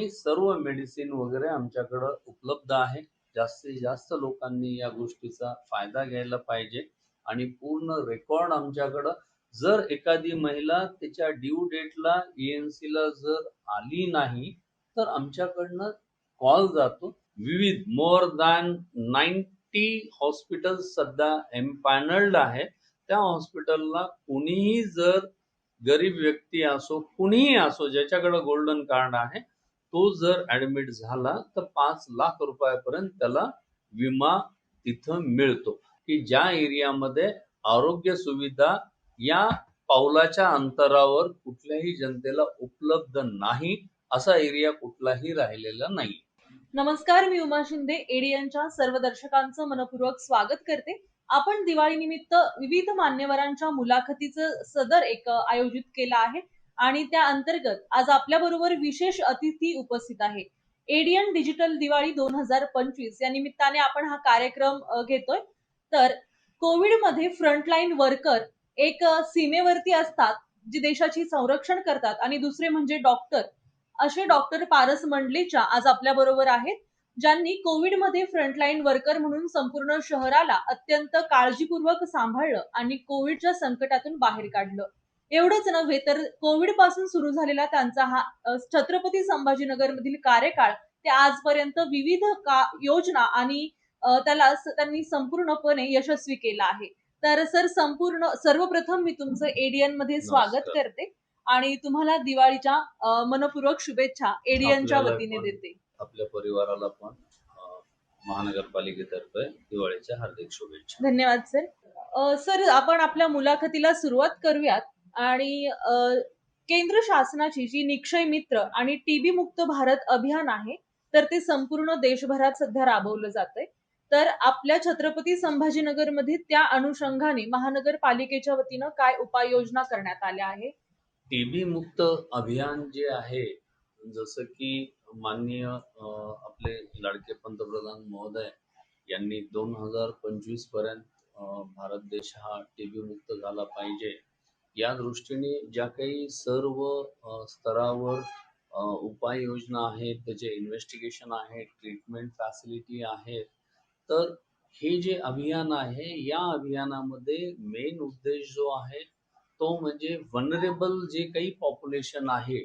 आणि सर्व मेडिसिन वगैरे आमच्याकडं उपलब्ध आहे. जास्तीत जास्त लोकांनी या गोष्टीचा फायदा घ्यायला पाहिजे. आणि पूर्ण रेकॉर्ड आमच्याकडं जर एखादी महिला त्याच्या ड्यू डेटला EMC ला जर आली नाही तर आमच्याकडनं कॉल जातो. विविध मोर दॅन नाईन्टी हॉस्पिटल सध्या एम्पॅनल्ड आहे. त्या हॉस्पिटलला कुणीही जर गरीब व्यक्ती असो कुणीही असो ज्याच्याकडं गोल्डन कार्ड आहे तो जर ऍडमिट झाला तर पाच लाख रुपयापर्यंत त्याला विमा तिथं मिळतो. की ज्या एरियामध्ये आरोग्य सुविधा या पावलाच्या अंतरावर कुठल्याही जनतेला उपलब्ध नाही असा एरिया कुठलाही राहिलेला नाही. नमस्कार मी उमा शिंदे एडियनच्या सर्व दर्शकांचं मनपूर्वक स्वागत करते. आपण दिवाळी निमित्त विविध मान्यवरांच्या मुलाखतीचं सदर एक आयोजित केलं आहे. आणि त्या अंतर्गत आज आपल्या बरोबर विशेष अतिथी उपस्थित आहे. एडियन डिजिटल दिवाळी दोन हजार पंचवीस या निमित्ताने आपण हा कार्यक्रम घेतोय. तर कोविडमध्ये फ्रंटलाईन वर्कर एक सीमेवरती असतात जे देशाची संरक्षण करतात आणि दुसरे म्हणजे डॉक्टर असे डॉक्टर पारस मंडलेच्या आज आपल्या बरोबर आहेत ज्यांनी कोविडमध्ये फ्रंटलाईन वर्कर म्हणून संपूर्ण शहराला अत्यंत काळजीपूर्वक सांभाळलं आणि कोविडच्या संकटातून बाहेर काढलं. एवढंच नव्हे तर कोविडपासून सुरू झालेला त्यांचा हा छत्रपती संभाजीनगर मधील कार्यकाळ ते आजपर्यंत विविध का योजना आणि त्याला त्यांनी संपूर्णपणे यशस्वी केला आहे तर सर संपूर्ण सर्वप्रथम मी तुमचं एडियनमध्ये स्वागत. करते आणि तुम्हाला दिवाळीच्या मनपूर्वक शुभेच्छा एडियनच्या आपल्याला वतीने. देते आपल्या परिवाराला पण महानगरपालिकेतर्फे दिवाळीच्या हार्दिक शुभेच्छा धन्यवाद सर सर आपण आपल्या मुलाखतीला सुरुवात करूयात आणि केंद्र शासनाची जी निक्षय मित्र आणि टीबी मुक्त भारत अभियान आहे तर ते संपूर्ण देशभरात सध्या राबवलं जातंय. तर आपल्या छत्रपती संभाजीनगरमध्ये त्या अनुषंगाने महानगरपालिकेच्या वतीनं काय उपाययोजना करण्यात आल्या आहे टीबी मुक्त अभियान जे आहे जसं की माननीय आपले लाडके पंतप्रधान महोदय यांनी दोन हजार पंचवीसपर्यंत भारत देश हा टीबी मुक्त झाला पाहिजे. या दृष्टीने ज्या काही सर्व स्तरावर अं, उपाययोजना आहेत त्याचे इन्व्हेस्टिगेशन आहे ट्रीटमेंट फॅसिलिटी आहेत तर हे जे अभियान आहे या अभियानामध्ये मेन उद्देश जो आहे तो म्हणजे वनरेबल जे काही पॉप्युलेशन आहे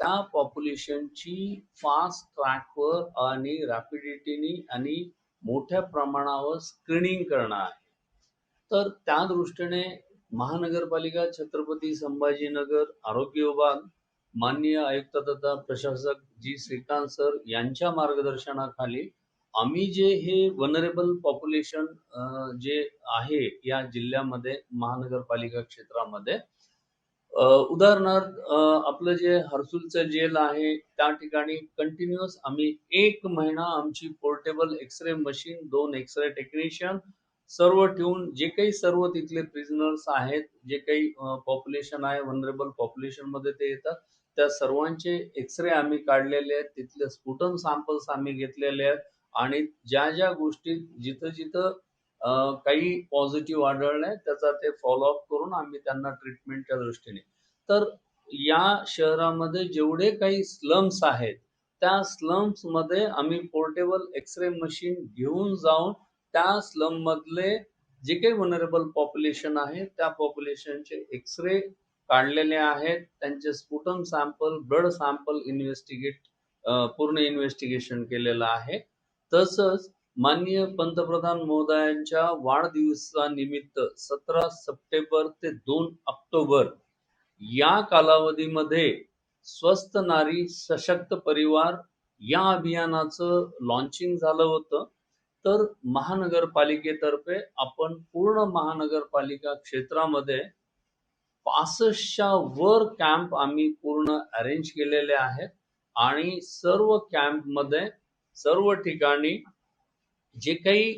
त्या पॉप्युलेशनची फास्ट ट्रॅकवर आणि रॅपिडिटीनी आणि मोठ्या प्रमाणावर स्क्रीनिंग करणं आहे. तर त्या दृष्टीने महानगरपालिका छत्रपती संभाजीनगर आरोग्य विभाग माननीय आयुक्त तथा प्रशासक जी श्रीकांत सर यांच्या मार्गदर्शनाखाली आम्ही जे हे वनरेबल पॉप्युलेशन जे आहे या जिल्ह्यामध्ये महानगरपालिका क्षेत्रामध्ये उदाहरणार्थ आपलं जे हर्सुलचं जेल आहे त्या ठिकाणी कंटिन्युअस आम्ही एक महिना आमची पोर्टेबल एक्सरे मशीन दोन एक्सरे टेक्निशियन सर्व ठेवून जे काही सर्व तिथले प्रिझनर्स आहेत जे काही पॉप्युलेशन आहे वनरेबल पॉप्युलेशनमध्ये ते येतात. त्या सर्वांचे एक्सरे आम्ही काढलेले आहेत. तिथले स्फुटन सॅम्पल्स आम्ही घेतलेले आहेत. आणि ज्या ज्या गोष्टी जिथं जिथं काही पॉझिटिव्ह आढळले त्याचा ते फॉलोअप करून आम्ही त्यांना ट्रीटमेंटच्या दृष्टीने. तर या शहरामध्ये जेवढे काही स्लम्स आहेत त्या स्लम्समध्ये आम्ही पोर्टेबल एक्सरे मशीन घेऊन जाऊन त्या स्लम मधले जे काही वनरेबल पॉप्युलेशन आहे त्या पॉप्युलेशनचे एक्सरे काढलेले आहेत. त्यांचे स्फुटन सॅम्पल ब्लड सॅम्पल इन्व्हेस्टिगेट पूर्ण इन्व्हेस्टिगेशन केलेलं आहे. तसंच माननीय पंतप्रधान महोदयांच्या वाढदिवसानिमित्त सतरा सप्टेंबर ते दोन ऑक्टोबर या कालावधीमध्ये स्वस्त नारी सशक्त परिवार या अभियानाचं लॉन्चिंग झालं होतं. तर महानगरपालिकेतर्फे आपण पूर्ण महानगरपालिका क्षेत्रामध्ये पासष्टच्या वर कॅम्प आम्ही पूर्ण अरेंज केलेले आहेत. आणि सर्व कॅम्पमध्ये सर्व ठिकाणी जे काही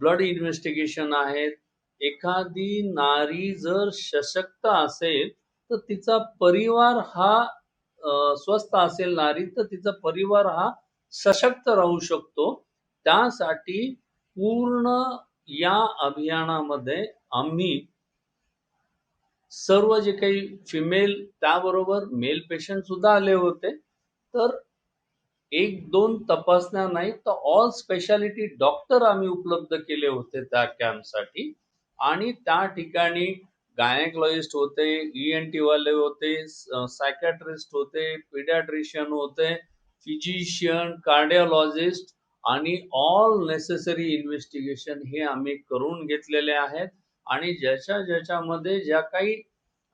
ब्लड इन्व्हेस्टिगेशन आहेत एखादी नारी जर सशक्त असेल तर तिचा परिवार हा स्वस्त स्वस्थ असेल नारी तर तिचा परिवार हा सशक्त राहू शकतो. त्यासाठी पूर्ण या अभियानामध्ये आम्ही सर्व जे काही फिमेल त्याबरोबर मेल पेशंट सुद्धा आले होते. तर एक दोन तपासण्या नाही तर ऑल स्पेशालिटी डॉक्टर आम्ही उपलब्ध केले होते त्या कॅम्पसाठी आणि त्या ठिकाणी गायनेकॉलॉजिस्ट होते ई एन टी वाले होते सायकॅट्रिस्ट होते पिडॅट्रिशियन होते फिजिशियन कार्डिओलॉजिस्ट आणि ऑल नेसेसरी इन्व्हेस्टिगेशन हे आम्ही करून घेतलेले आहेत. आणि ज्याच्या ज्याच्यामध्ये ज्या काही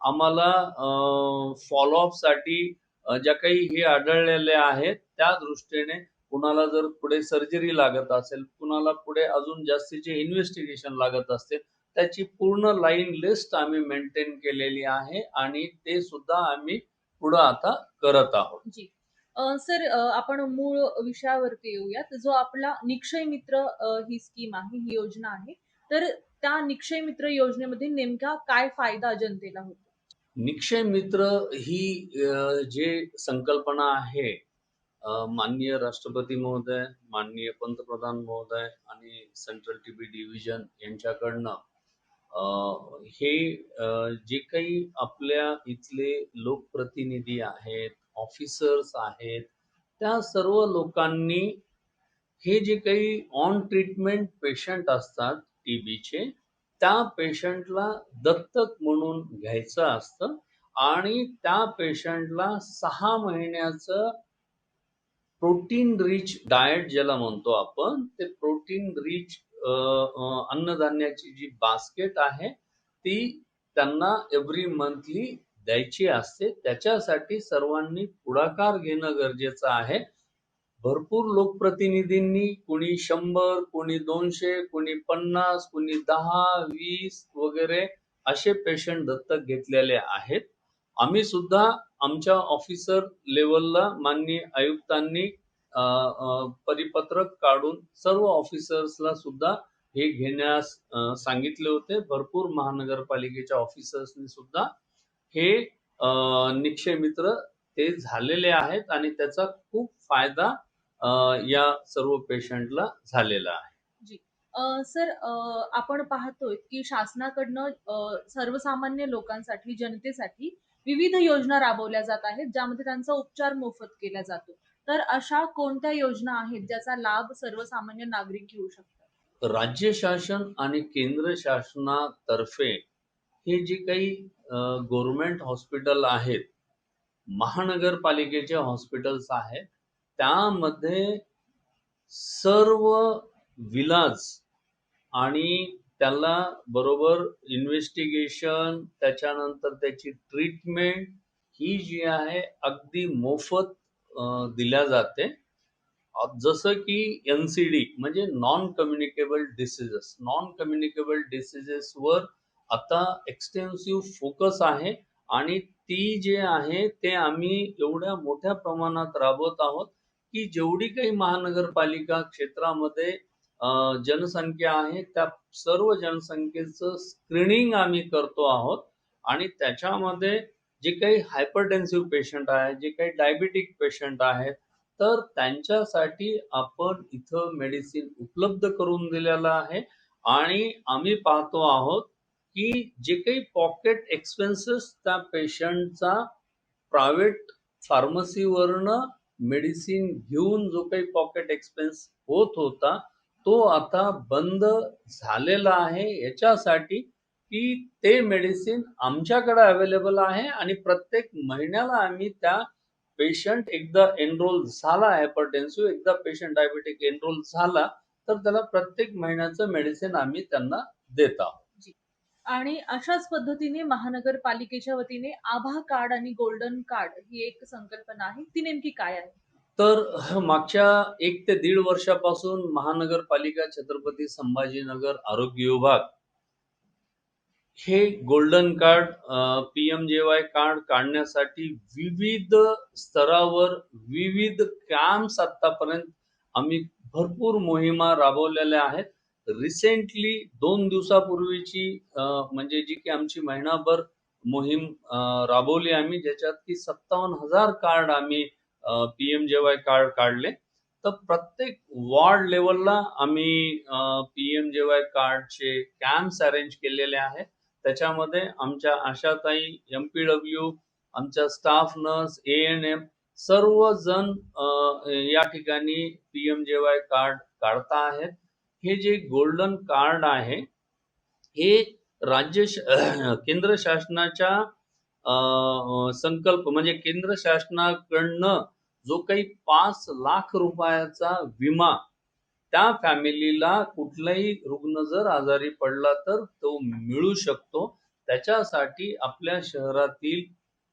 आम्हाला फॉलोअपसाठी ज्या काही हे आढळलेले आहेत त्या दृष्टीने कुणाला जर पुढे सर्जरी लागत असेल कुणाला पुढे अजून जास्तीचे इन्व्हेस्टिगेशन लागत असतील त्याची पूर्ण लाईन लिस्ट आम्ही मेंटेन केलेली आहे आणि ते सुद्धा आम्ही पुढं आता करत आहोत. जी. अ, सर अ, आपण मूळ विषयावरती येऊयात. जो आपला निक्षय मित्र अ, ही स्कीम आहे ही योजना आहे. तर त्या निक्षय मित्र योजनेमध्ये नेमका काय फायदा जनतेला होतो? निक्षय मित्र ही अ, जे संकल्पना आहे अ, माननीय राष्ट्रपती महोदय माननीय पंतप्रधान महोदय आणि सेंट्रल टीबी डिव्हिजन यांच्याकडनं अ, हे अ, जे काही आपल्या इथले लोकप्रतिनिधी आहेत ऑफिसर्स आहेत त्या सर्व लोकांनी हे जे काही ऑन ट्रीटमेंट पेशंट असतात टी बीचे त्या पेशंटला दत्तक म्हणून घ्यायचं असतं आणि त्या पेशंटला सहा महिन्याचं प्रोटीन रिच डाएट ज्याला म्हणतो आपण ते प्रोटीन रिच अन्नधान्याची जी बास्केट आहे ती त्यांना एव्हरी मंथली द्यायची असते त्याच्यासाठी सर्वांनी पुढाकार घेणं गरजेचं आहे. भरपूर लोकप्रतिनिधींनी कोणी शंभर कोणी दोनशे कोणी पन्नास कोणी दहा वीस वगैरे असे पेशंट दत्तक घेतलेले आहेत. आम्ही सुद्धा आमच्या ऑफिसर लेवलला माननीय आयुक्तांनी परिपत्रक काढून सर्व ऑफिसर्सला सुद्धा हे घेण्यास सांगितले होते. भरपूर महानगरपालिकेच्या ऑफिसर्सनी सुद्धा हे अ, निक्षय मित्र ते झालेले आहेत आणि त्याचा खूप फायदा या सर्व पेशंटला झालेला आहे. सर आपण पाहतोय की शासनाकडनं सर्वसामान्य लोकांसाठी जनतेसाठी विविध योजना राबवल्या जात आहेत ज्यामध्ये त्यांचा उपचार मोफत केला जातो. तर अशा कोणत्या योजना आहेत ज्याचा लाभ सर्वसामान्य नागरिक घेऊ शकतात? राज्य शासन आणि केंद्र शासनातर्फे हे जे काही गव्हर्नमेंट हॉस्पिटल आहेत महानगरपालिकेचे हॉस्पिटल्स आहेत त्यामध्ये सर्व विलाज आणि त्याला बरोबर इन्व्हेस्टिगेशन त्याच्यानंतर त्याची ट्रीटमेंट ही जी आहे अगदी मोफत दिल्या जाते. जसं की एन सी डी म्हणजे non communicable diseases non communicable डिसीजेसवर आता एक्सटेन्सिव्ह फोकस आहे आणि ती जे आहे ते आम्ही एवढ्या मोठ्या प्रमाणात राबवत आहोत की जेवढी काही महानगरपालिका क्षेत्रामध्ये जनसंख्या आहे त्या सर्व जनसंख्येचं स्क्रीनिंग आम्ही करतो आहोत आणि त्याच्यामध्ये जे काही हायपरटेन्सिव्ह पेशंट आहे जे काही डायबिटिक पेशंट आहेत तर त्यांच्यासाठी आपण इथं मेडिसिन उपलब्ध करून दिलेलं आहे आणि आम्ही पाहतो आहोत की जे काही पॉकेट एक्सपेन्सेस त्या पेशंटचा प्रायव्हेट फार्मसीवरनं मेडिसिन घेऊन जो काही पॉकेट एक्सपेन्स होत होता तो आता बंद झालेला आहे. याच्यासाठी की ते मेडिसिन आमच्याकडे अवेलेबल आहे आणि प्रत्येक महिन्याला आम्ही त्या पेशंट एकदा एनरोल झाला हायपरटेन्सिव्ह एकदा पेशंट डायबेटिक एनरोल झाला तर त्याला प्रत्येक महिन्याचं मेडिसिन आम्ही त्यांना देत आहोत. आणि अशाच पद्धतीने महानगरपालिकेच्या वतीने आभा कार्ड आणि गोल्डन कार्ड ही एक संकल्पना आहे. ती नेमकी काय आहे? तर मागच्या एक ते दीड वर्षापासून महानगरपालिका छत्रपती संभाजीनगर आरोग्य विभाग हे golden card P M J Y card काढण्यासाठी विविध स्तरावर विविध कॅम्प्स आतापर्यंत आम्ही भरपूर मोहिमा राबवलेल्या आहेत. रिसेंटली दोन दिवसापूर्वीची म्हणजे जी की आमची महिनाभर मोहीम राबवली आम्ही ज्याच्यात की सत्तावन्न हजार कार्ड आम्ही P M J Y card काढले. तर प्रत्येक वॉर्ड लेवलला आम्ही पी एम जे वाय कार्डचे कॅम्प्स अरेंज केलेले आहेत. त्याच्यामध्ये आमच्या आशाताई एम पी डब्ल्यू आमच्या staff nurse A N M सर्वजण या ठिकाणी पीएम जे वाय कार्ड काढता आहेत. हे जे गोल्डन कार्ड आहे हे राज्य केंद्र शासनाच्या संकल्प म्हणजे केंद्र शासनाकडनं जो काही पाच लाख रुपयाचा विमा त्या फॅमिलीला कुठलाही रुग्ण जर आजारी पडला तर तो मिळू शकतो. त्याच्यासाठी आपल्या शहरातील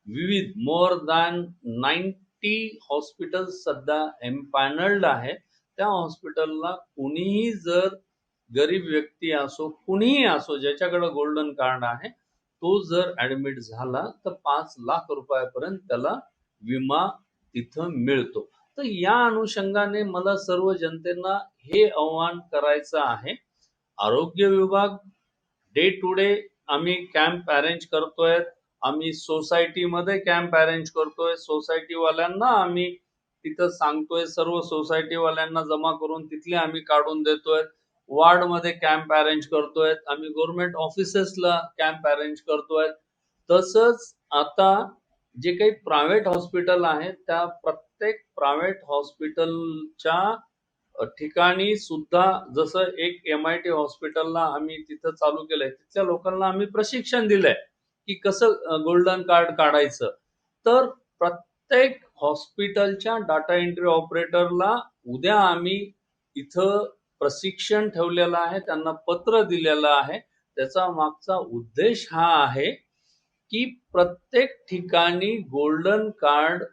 विविध मोर दॅन नाईन्टी हॉस्पिटल सध्या एम्पॅनल्ड आहे त्या हॉस्पिटलला कुणीही जर गरीब व्यक्ती असो कुणीही असो ज्याच्याकडे गोल्डन कार्ड आहे तो जर ऍडमिट झाला तर पाच लाख रुपयापर्यंत त्याला विमा तिथं मिळतो. तर या अनुषंगाने मला सर्व जनतेला हे आव्हान करायचं आहे. आरोग्य विभाग डे टू डे आम्ही कॅम्प अरेंज करतोय. आम्ही सोसायटीमध्ये कॅम्प अरेंज करतोय. सोसायटीवाल्यांना आम्ही तिथं सांगतोय सर्व सोसायटीवाल्यांना जमा करून तिथले आम्ही काढून देतोय. वार्डमध्ये कॅम्प अरेंज करतोय. आम्ही गव्हर्नमेंट ऑफिसेसला कॅम्प अरेंज करतोय. तसंच आता जे काही प्रायव्हेट हॉस्पिटल आहेत त्या प्रत्येक प्रायव्हेट हॉस्पिटलच्या ठिकाणी सुद्धा जसं एक एम आय टी हॉस्पिटलला आम्ही तिथं चालू केलंय तिथल्या लोकांना आम्ही प्रशिक्षण दिलंय की कसं गोल्डन कार्ड काढायचं. तर प्रत्येक हॉस्पिटलच्या डाटा एंट्री ऑपरेटरला उद्या आम्ही इथं प्रशिक्षण ठेवलेलं आहे त्यांना पत्र दिलेलं आहे. त्याचा मागचा उद्देश हा आहे की प्रत्येक ठिकाणी गोल्डन कार्ड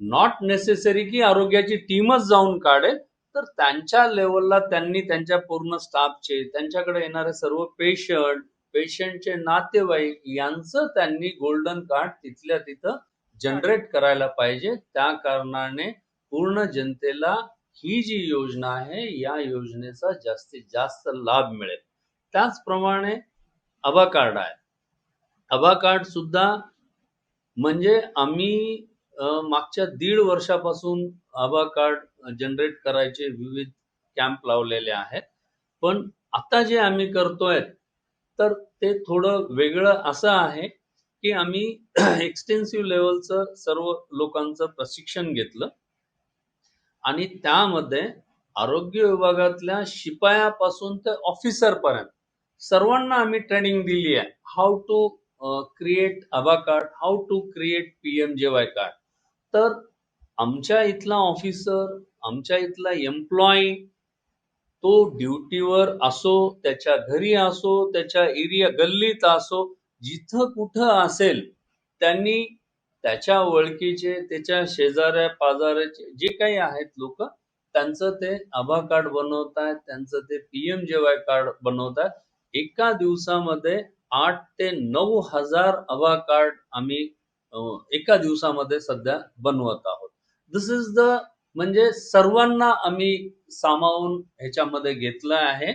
नॉट नेसेसरी की आरोग्याची टीमच जाऊन काढेल. तर त्यांच्या लेवलला त्यांनी त्यांच्या पूर्ण स्टाफचे त्यांच्याकडे येणारे सर्व पेशंट पेशंटचे नातेवाईक यांचं त्यांनी गोल्डन कार्ड तिथल्या तिथं जनरेट करायला पाहिजे. त्या कारणाने पूर्ण जनतेला ही जी योजना आहे या योजनेचा जास्तीत जास्त लाभ मिळेल. त्याचप्रमाणे आभा कार्ड आहे. आभा कार्ड सुद्धा म्हणजे आम्ही मागच्या दीड वर्षापासून आबा कार्ड जनरेट करायचे विविध कॅम्प लावलेले आहेत. पण आता जे आम्ही करतोय तर ते थोडं वेगळं असं आहे की आम्ही एक्सटेन्सिव्ह लेवलचं सर्व लोकांचं प्रशिक्षण घेतलं. आणि त्यामध्ये आरोग्य विभागातल्या शिपायापासून ते ऑफिसरपर्यंत सर्वांना आम्ही ट्रेनिंग दिली आहे. How to create Abha card how to create PM J Y card तर आमच्या इथला ऑफिसर आमच्या इथला एम्प्लॉई तो ड्युटीवर असो त्याच्या घरी असो त्याच्या एरिया गल्लीत असो जिथं कुठं असेल त्यांनी त्याच्या ओळखीचे त्याच्या शेजाऱ्या पाजाऱ्याचे जे काही आहेत लोक त्यांचं ते आभा कार्ड बनवत आहेत त्यांचं ते पीएम जे वाय कार्ड बनवत आहेत एका दिवसामध्ये आठ ते नऊ हजार आभा कार्ड आम्ही एका दिवसामध्ये सध्या बनवत आहोत. दिस इज द म्हणजे सर्वांना आम्ही सामावून ह्याच्यामध्ये घेतलं आहे.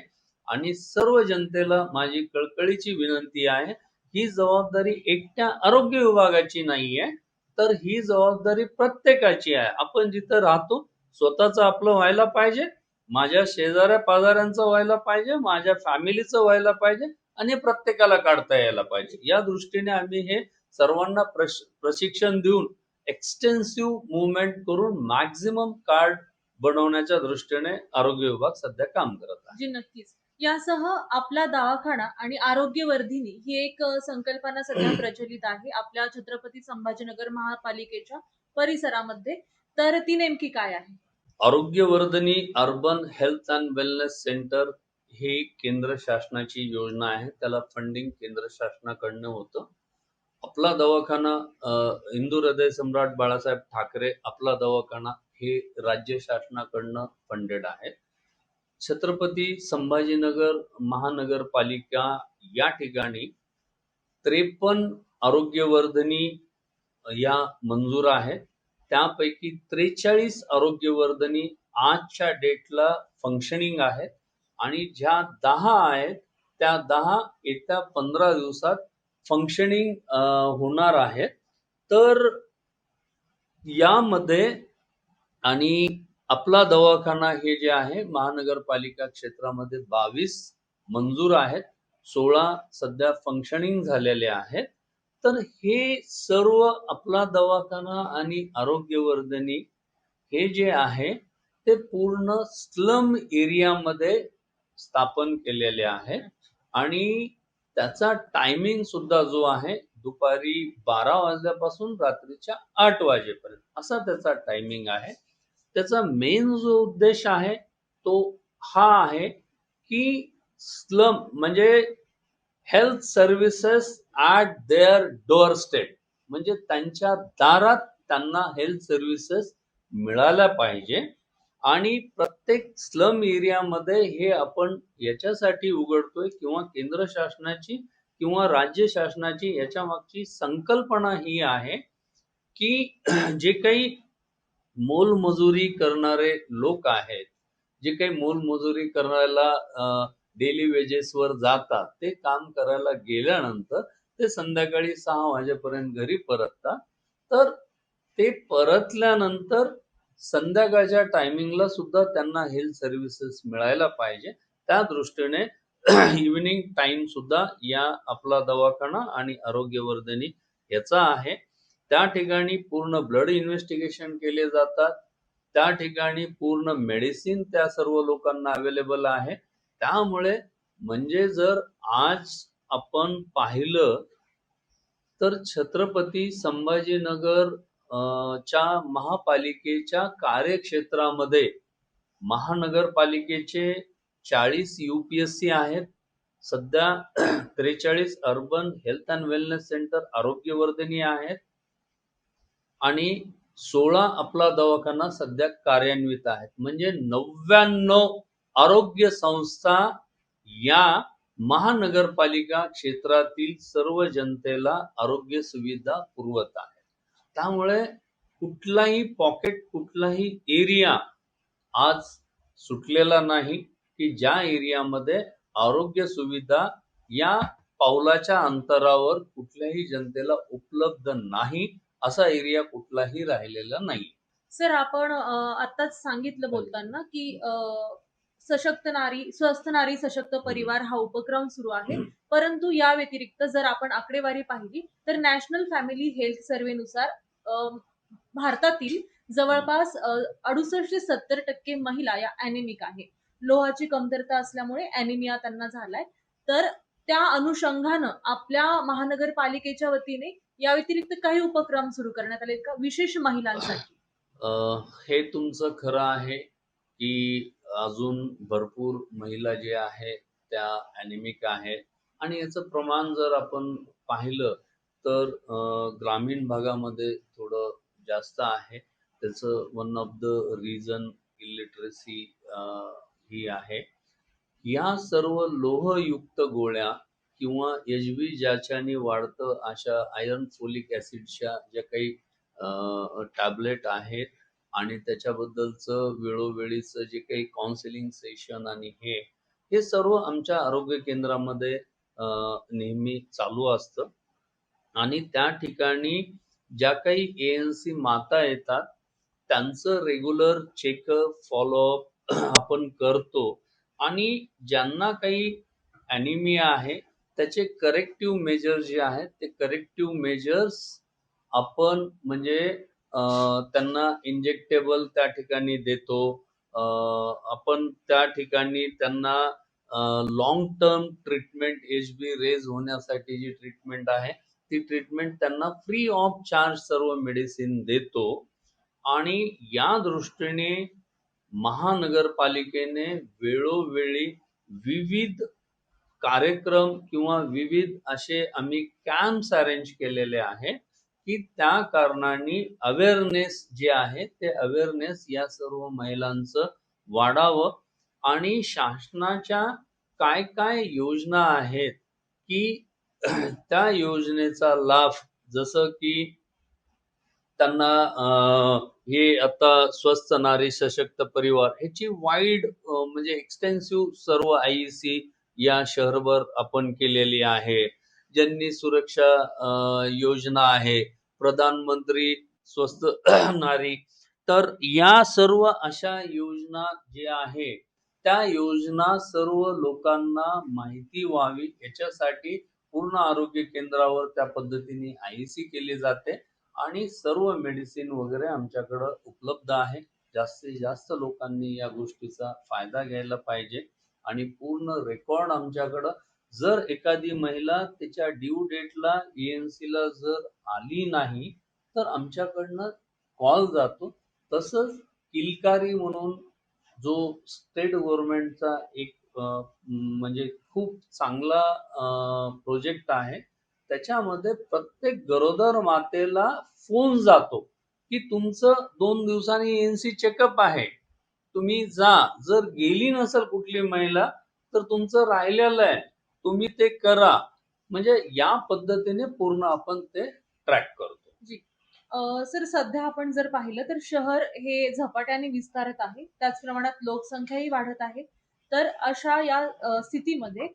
आणि सर्व जनतेला माझी कळकळीची विनंती आहे ही जबाबदारी एकट्या आरोग्य विभागाची नाहीये तर ही जबाबदारी प्रत्येकाची आहे. आपण जिथं राहतो स्वतःच आपलं व्हायला पाहिजे माझ्या शेजाऱ्या पाजाऱ्यांचं व्हायला पाहिजे माझ्या फॅमिलीचं व्हायला पाहिजे आणि प्रत्येकाला काढता यायला पाहिजे. या दृष्टीने आम्ही हे सर्वांना प्रश- प्रशिक्षण देऊन एक्सटेन्सिव्ह मुवमेंट करून मॅक्झिमम कार्ड बनवण्याच्या दृष्टीने आरोग्य विभाग सध्या काम करत आहे. नक्कीच. यासह आपला दवाखाना आणि आरोग्यवर्धिनी ही एक संकल्पना सध्या प्रचलित आहे. आपल्या छत्रपती संभाजीनगर महापालिकेच्या परिसरामध्ये. तर ती नेमकी काय आहे? आरोग्यवर्धनी urban health and wellness centre ही केंद्र शासनाची योजना आहे. त्याला फंडिंग केंद्र शासनाकडनं होतं. आपला दवाखाना हिंदू हृदय सम्राट बाळासाहेब ठाकरे आपला दवाखाना हे राज्य शासनाकडनं फंडेड आहे. छत्रपती संभाजीनगर महानगरपालिका या ठिकाणी त्रेपन्न आरोग्यवर्धनी या मंजूर आहेत. त्यापैकी त्रेचाळीस आरोग्यवर्धनी आजच्या डेटला फंक्शनिंग आहेत आणि ज्या दहा आहेत त्या दहा येत्या पंधरा दिवसात फंक्शनिंग होणार आहेत. तर यामध्ये आणि आपला दवाखाना हे जे आहे महानगरपालिका क्षेत्रामध्ये बावीस मंजूर आहेत सोळा सध्या फंक्शनिंग झालेले आहेत. तर हे सर्व आपला दवाखाना आणि आरोग्यवर्धनी हे जे आहे ते पूर्ण स्लम एरियामध्ये स्थापन केलेले आहे. आणि त्याचा टायमिंग सुद्धा जो आहे दुपारी बारा वाजल्यापासून रात्रीच्या आठ वाजेपर्यंत असा त्याचा टायमिंग आहे. त्याचा मेन जो उद्देश आहे तो हा आहे की स्लम म्हणजे health services at their doorstep म्हणजे त्यांच्या दारात त्यांना हेल्थ सर्व्हिसेस मिळाल्या पाहिजे. आणि प्रत्येक स्लम एरियामध्ये हे आपण याच्यासाठी उघडतोय किंवा केंद्र शासनाची किंवा राज्य शासनाची याच्या मागची संकल्पना ही आहे की जे काही मोलमजुरी करणारे लोक आहेत. जे काही मोलमजुरी करायला डेली वेजेसवर जातात ते काम करायला गेल्यानंतर ते संध्याकाळी सहा वाजेपर्यंत घरी परततात. तर ते परतल्यानंतर संध्याकाळच्या टायमिंगला सुद्धा त्यांना हेल्थ सर्व्हिसेस मिळायला पाहिजे. त्या दृष्टीने इव्हिनिंग टाइम सुद्धा या आपला दवाखाना आणि आरोग्यवर्धनी याचा आहे. त्या ठिकाणी पूर्ण ब्लड इन्व्हेस्टिगेशन केले जातात. त्या ठिकाणी पूर्ण मेडिसिन त्या सर्व लोकांना अवेलेबल आहे. त्यामुळे म्हणजे जर आज आपण पाहिलं तर छत्रपती संभाजीनगर च्या महापालिकेच्या कार्यक्षेत्रामध्ये महानगरपालिकेचे चाळीस युपीएससी आहेत. सध्या त्रेचाळीस urban health and wellness centre आरोग्यवर्धनी आहेत. आणि सोळा आपला दवाखाना सध्या कार्यान्वित आहेत. म्हणजे नव्याण्णव आरोग्य संस्था या महानगरपालिका क्षेत्रातील सर्व जनतेला आरोग्य सुविधा पुरवत आहे त्यामुळे कुठलाही पॉकेट कुठलाही एरिया आज सुटलेला नाही की ज्या एरियामध्ये आरोग्य सुविधा या पावलाच्या अंतरावर कुठल्याही जनतेला उपलब्ध नाही. असा एरिया कुठलाही राहिलेला नाही सर आपण अ, आत्ताच सांगितलं बोलताना की सशक्त नारी स्वस्थ नारी सशक्त परिवार हा उपक्रम सुरू आहे. परंतु या व्यतिरिक्त जर आपण आकडेवारी पाहिली तर नॅशनल फॅमिली हेल्थ सर्व्हेनुसार भारतातील जवळपास अडुसष्ट ते सत्तर टक्के महिला या अॅनेमिक आहे. लोहाची कमतरता असल्यामुळे अॅनिमिया त्यांना झालाय. तर त्या अनुषंगानं आपल्या महानगरपालिकेच्या वतीने या व्यतिरिक्त काही उपक्रम सुरू करण्यात आले का? विशेष महिलांसाठी. हे तुमचं खरं आहे की अजून भरपूर महिला जे आहे त्या अॅनिमिक आहे आणि याचं प्रमाण जर आपण पाहिलं तर ग्रामीण भागामध्ये थोडं जास्त आहे. त्याचं one of the reason illiteracy ही आहे. या सर्व लोहयुक्त गोळ्या किंवा एच बी ज्याच्याने वाढतं अशा आयर्न फोलिक ॲसिडच्या ज्या काही टॅबलेट आहेत आणि त्याच्याबद्दलचं वेळोवेळीचं जे काही काउन्सिलिंग सेशन आणि हे हे सर्व आमच्या आरोग्य केंद्रामध्ये नेहमी चालू असतं. आणि त्या ठिकाणी ज्या काही ए एन सी माता येतात त्यांचं रेग्युलर चेकअप फॉलोअप आपण करतो. आणि ज्यांना काही ॲनिमिया आहे त्याचे करेक्टिव्ह मेजर जे आहेत ते करेक्टिव्ह मेजर्स आपण म्हणजे त्यांना इंजेक्टेबल त्या ठिकाणी देतो. आपण त्या ठिकाणी त्यांना long term treatment H B raise होण्यासाठी जी ट्रीटमेंट आहे ती ट्रीटमेंट त्यांना फ्री ऑफ चार्ज सर्व मेडिसिन देतो. आणि या दृष्टीने महानगरपालिकेने वेळोवेळी विविध कार्यक्रम किंवा विविध असे आम्ही कॅम्प्स अरेंज केलेले आहे की त्या कारणाने अवेअरनेस जे आहे ते अवेअरनेस या सर्व महिलांचं वाढावं. आणि शासनाच्या काय काय योजना आहेत की त्या योजनेचा लाभ जसं की त्यांना हे आता स्वस्त नारी सशक्त परिवार ह्याची वाईड म्हणजे एक्सटेन्सिव्ह सर्व आय सी या शहरभर आपण केलेली आहे. ज्यांनी सुरक्षा योजना आहे प्रधानमंत्री स्वस्थ नारी तर या सर्व अशा योजना जे आहे त्या योजना सर्व लोकांना माहिती व्हावी याच्यासाठी पूर्ण आरोग्य केंद्रावर त्या पद्धतीने आयसी केली जाते आणि सर्व मेडिसिन वगैरे आमच्याकडं उपलब्ध आहे. जास्तीत जास्त लोकांनी या गोष्टीचा फायदा घ्यायला पाहिजे. आणि पूर्ण रेकॉर्ड आमच्याकडं. जर एखादी महिला त्याच्या ड्यू डेटला ला जर आली नाही तर आमच्याकडनं कॉल जातो. तसंच किलकारी म्हणून जो स्टेट गव्हर्नमेंटचा एक म्हणजे खूप चांगला प्रोजेक्ट आहे त्याच्यामध्ये प्रत्येक गरोदर मातेला फोन जातो की तुमचं दोन दिवसांनी एनसी चेकअप आहे. तुम्ही जा. जर गेली नसेल कुठली महिला तर तुमचं राहिलेलं आहे. तुम्ही ते करा. म्हणजे या पद्धतीने पूर्ण आपण ते ट्रॅक करतो. सर सध्या आपण जर पाहिलं तर शहर हे झपाट्याने विस्तारत आहे. त्याच प्रमाणात लोकसंख्याही वाढत आहे. तर अशा या स्थितीमध्ये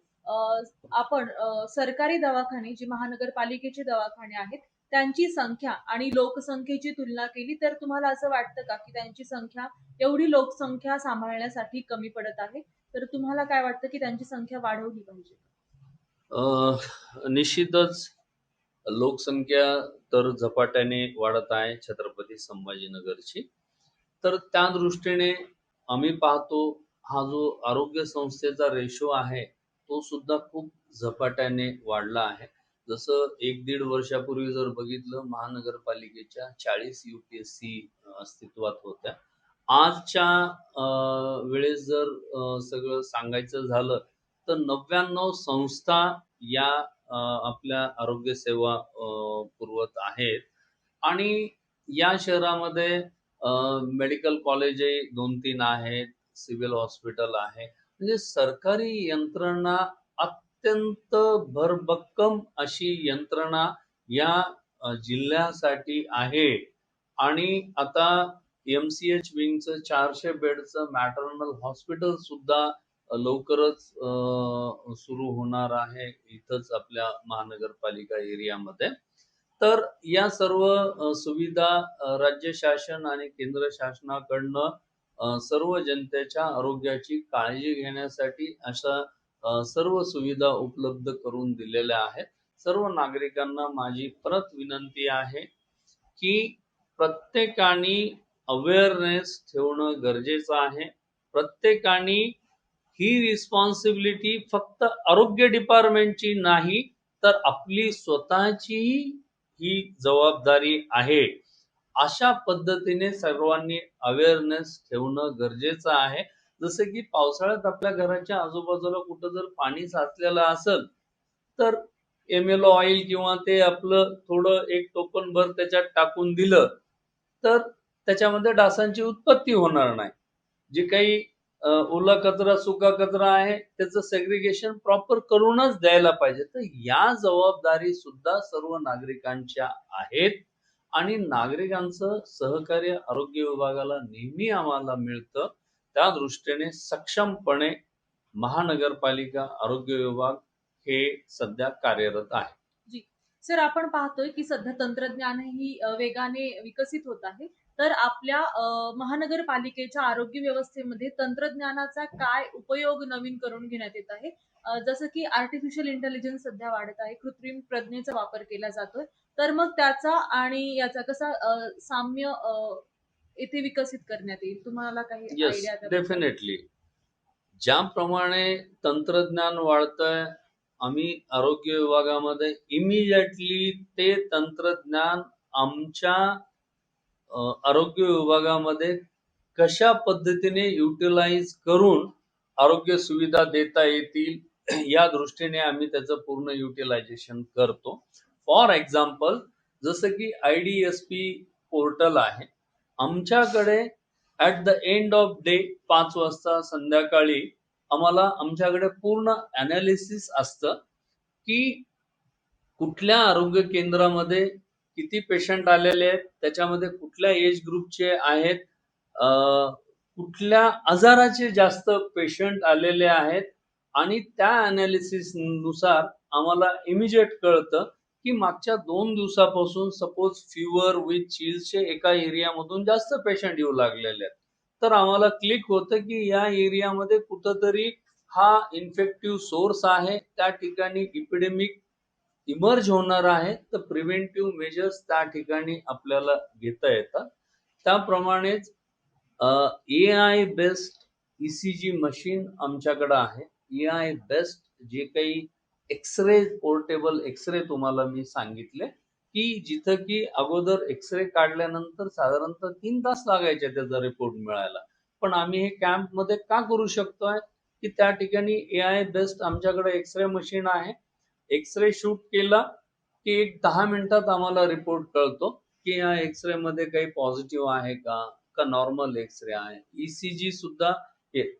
आपण सरकारी दवाखाने जे महानगरपालिकेचे दवाखाने आहेत त्यांची संख्या आणि लोकसंख्येची तुलना केली तर तुम्हाला असं वाटतं का की त्यांची संख्या एवढी लोकसंख्या सांभाळण्यासाठी कमी पडत आहे? तर तुम्हाला काय वाटतं की त्यांची संख्या वाढवली पाहिजे? निश्चितच लोकसंख्या तर झपाट्याने वाढत आहे छत्रपती संभाजीनगरची. तर त्या दृष्टीने आम्ही पाहतो हा जो आरोग्य संस्थेचा रेशो आहे तो सुद्धा खूप झपाट्याने वाढला आहे. जसं एक दीड वर्षापूर्वी जर बघितलं महानगरपालिकेच्या चाळीस यू पी एस सी अस्तित्वात होत्या. आजच्या अ, वेळेस जर सगळं सांगायचं झालं तर नव्याण्णव संस्था या आपल्या आरोग्य सेवा अ, पुरवत आहेत. आणि या शहरामध्ये मेडिकल कॉलेजही दोन तीन आहेत सिव्हिल हॉस्पिटल आहे. म्हणजे सरकारी यंत्रणा अत्यंत भरभक्कम अशी यंत्रणा या जिल्ह्यासाठी आहे. आणि आता एम सी एच विंगचं चारशे बेडचं मॅटर्नल हॉस्पिटल सुद्धा लवकरच सुरू होणार आहे इथंच आपल्या महानगरपालिका एरियामध्ये. तर या सर्व सुविधा राज्य शासन आणि केंद्र शासनाकडनं सर्व जनतेच्या आरोग्याची काळजी घेण्यासाठी अशा सर्व सुविधा उपलब्ध करून दिलेल्या आहेत. सर्व नागरिकांना माझी परत विनंती आहे की प्रत्येकाने अवेअरनेस ठेवणं गरजेचं आहे. प्रत्येकाने ही रिस्पॉन्सिबिलिटी फक्त आरोग्य डिपार्टमेंटची नाही तर आपली स्वतःची ही जबाबदारी आहे. अशा पद्धतीने सर्वांनी अवेअरनेस ठेवणं गरजेचं आहे. जसं की पावसाळ्यात आपल्या घराच्या आजूबाजूला कुठं जर पाणी साचलेलं असेल तर एम एल ऑइल किंवा ते आपलं थोडं एक टोकन भर त्याच्यात टाकून दिलं तर त्याच्यामध्ये डासांची उत्पत्ती होणार नाही. जे काही ओला कचरा सुका कचरा आहे त्याचं सेग्रिगेशन प्रॉपर करूनच द्यायला पाहिजे. तर या जबाबदारी सुद्धा सर्व नागरिकांच्या आहेत आणि नागरिकांचं सहकार्य आरोग्य विभागाला नेहमी आम्हाला मिळतं. त्या दृष्टीने सक्षमपणे महानगरपालिका आरोग्य विभाग हे सध्या कार्यरत आहे. सर आपण पाहतोय की सध्या तंत्रज्ञान ही वेगाने विकसित होत आहे. तर आपल्या महानगरपालिकेच्या आरोग्य व्यवस्थेमध्ये तंत्रज्ञानाचा काय उपयोग नवीन करून घेण्यात येत आहे? जसं की आर्टिफिशियल इंटेलिजन्स सध्या वाढत आहे कृत्रिम प्रज्ञेचा वापर केला जातोय. तर मग त्याचा आणि याचा कसा साम्य इथे विकसित करण्यात येईल? तुम्हाला काही येस डेफिनेटली ज्याप्रमाणे तंत्रज्ञान वाढतंय आम्ही आरोग्य विभागामध्ये इमिजिएटली ते तंत्रज्ञान आमच्या अ, आरोग्य विभागामध्ये कशा पद्धतीने युटिलाइज करून आरोग्य सुविधा देता येतील या दृष्टीने आम्ही त्याचं पूर्ण युटिलायझेशन करतो. फॉर एक्झाम्पल जसं की I D S P portal आहे आमच्याकडे at the end of day पाच वाजता संध्याकाळी आम्हाला आमच्याकडे पूर्ण अनालिसिस असतं की कुठल्या आरोग्य केंद्रामध्ये किती पेशंट आलेले आहेत त्याच्यामध्ये कुठल्या एज ग्रुपचे आहेत कुठल्या आजाराचे जास्त पेशंट आलेले आहेत आणि त्या अनालिसिसनुसार आम्हाला इमिजिएट कळतं की मागच्या दोन दिवसापासून सपोज फिवर विथ चिल्सचे एका एरियामधून जास्त पेशंट येऊ लागलेले आहेत. तर आम्हाला क्लिक होतं की या एरियामध्ये कुठंतरी हा इन्फेक्टिव्ह सोर्स आहे. त्या ठिकाणी इपिडेमिक इमर्ज होणार आहे. तर प्रिव्हेंटिव्ह मेजर्स त्या ठिकाणी आपल्याला घेता येतात. त्याप्रमाणेच A I based ECG machine आमच्याकडे आहे. ए आय बेस्ट जे काही एक्सरे पोर्टेबल एक्सरे तुम्हाला मी सांगितले की जिथं की अगोदर एक्सरे काढल्यानंतर साधारणतः तीन तास लागायचे त्याचा रिपोर्ट मिळायला. पण आम्ही हे कॅम्पमध्ये का करू शकतोय? की त्या ठिकाणी ए आय बेस्ट आमच्याकडे एक्सरे मशीन आहे. एक्सरे शूट केला की एक दहा मिनिटात आम्हाला रिपोर्ट कळतो की या एक्सरे मध्ये काही पॉझिटिव्ह आहे का? का नॉर्मल एक्सरे आहे? ईसीजी सुद्धा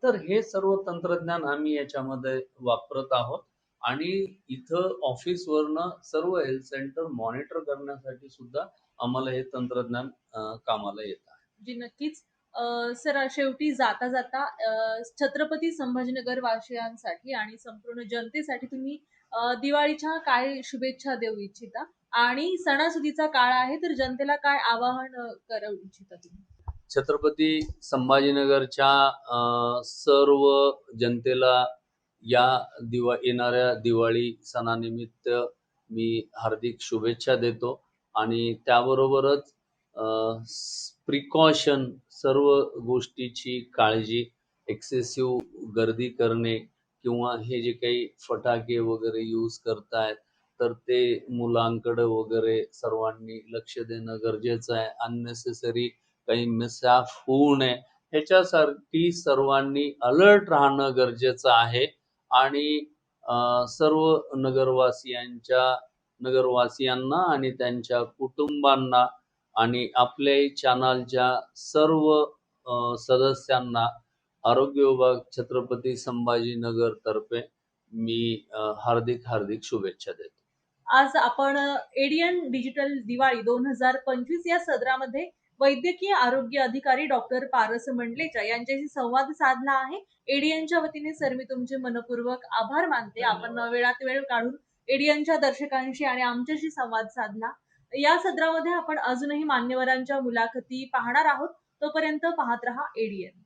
तर हे सर्व तंत्रज्ञान आम्ही याच्यामध्ये वापरत आहोत. आणि इथं ऑफिसवरनं सर्व हेल्थ सेंटर मॉनिटर करण्यासाठी सुद्धा आम्हाला हे तंत्रज्ञान अं, कामाला येत आहे. जी नक्कीच. अ, सर शेवटी जाता जाता अ, छत्रपती संभाजीनगर वासियांसाठी आणि संपूर्ण जनतेसाठी तुम्ही अ, दिवाळीच्या काय शुभेच्छा देऊ इच्छिता. आणि सणासुदीचा काळ आहे तर जनतेला काय आवाहन अ, करू इच्छिता तुम्ही? छत्रपती संभाजीनगरच्या अं, सर्व जनतेला या दिवा येणाऱ्या दिवाळी सणानिमित्त मी हार्दिक शुभेच्छा देतो आणि त्याबरोबरच प्रिकॉशन सर्व गोष्टीची काळजी एक्सेसिव्ह गर्दी करणे किंवा हे जे काही फटाके वगैरे यूज करतायत तर ते मुलांकडे वगैरे सर्वांनी लक्ष देणं गरजेचं आहे. अननेसेसरी काही मिसॅप होऊ नये. ह्याच्यासाठी सर्वांनी अलर्ट राहणं गरजेचं आहे. आणि सर्व नगरवासियांच्या नगरवासियांना आणि त्यांच्या कुटुंबांना आणि आपल्या चॅनलच्या सर्व सदस्यांना आरोग्य विभाग छत्रपती संभाजीनगर तर्फे मी हार्दिक हार्दिक शुभेच्छा देतो. आज आपण एडियन डिजिटल दिवाळी दोन हजार पंचवीस या सदरामध्ये वैद्यकीय आरोग्य अधिकारी डॉक्टर पारस मंडलेचा यांच्याशी संवाद साधला आहे. एडियनच्या वतीने सर मी तुमचे मनपूर्वक आभार मानते. आपण वेळात वेळ काढून एडियनच्या दर्शकांशी आणि आमच्याशी संवाद साधला. या सदरामध्ये आपण अजूनही मान्यवरांच्या मुलाखती पाहणार आहोत. तोपर्यंत पाहत रहा एडियन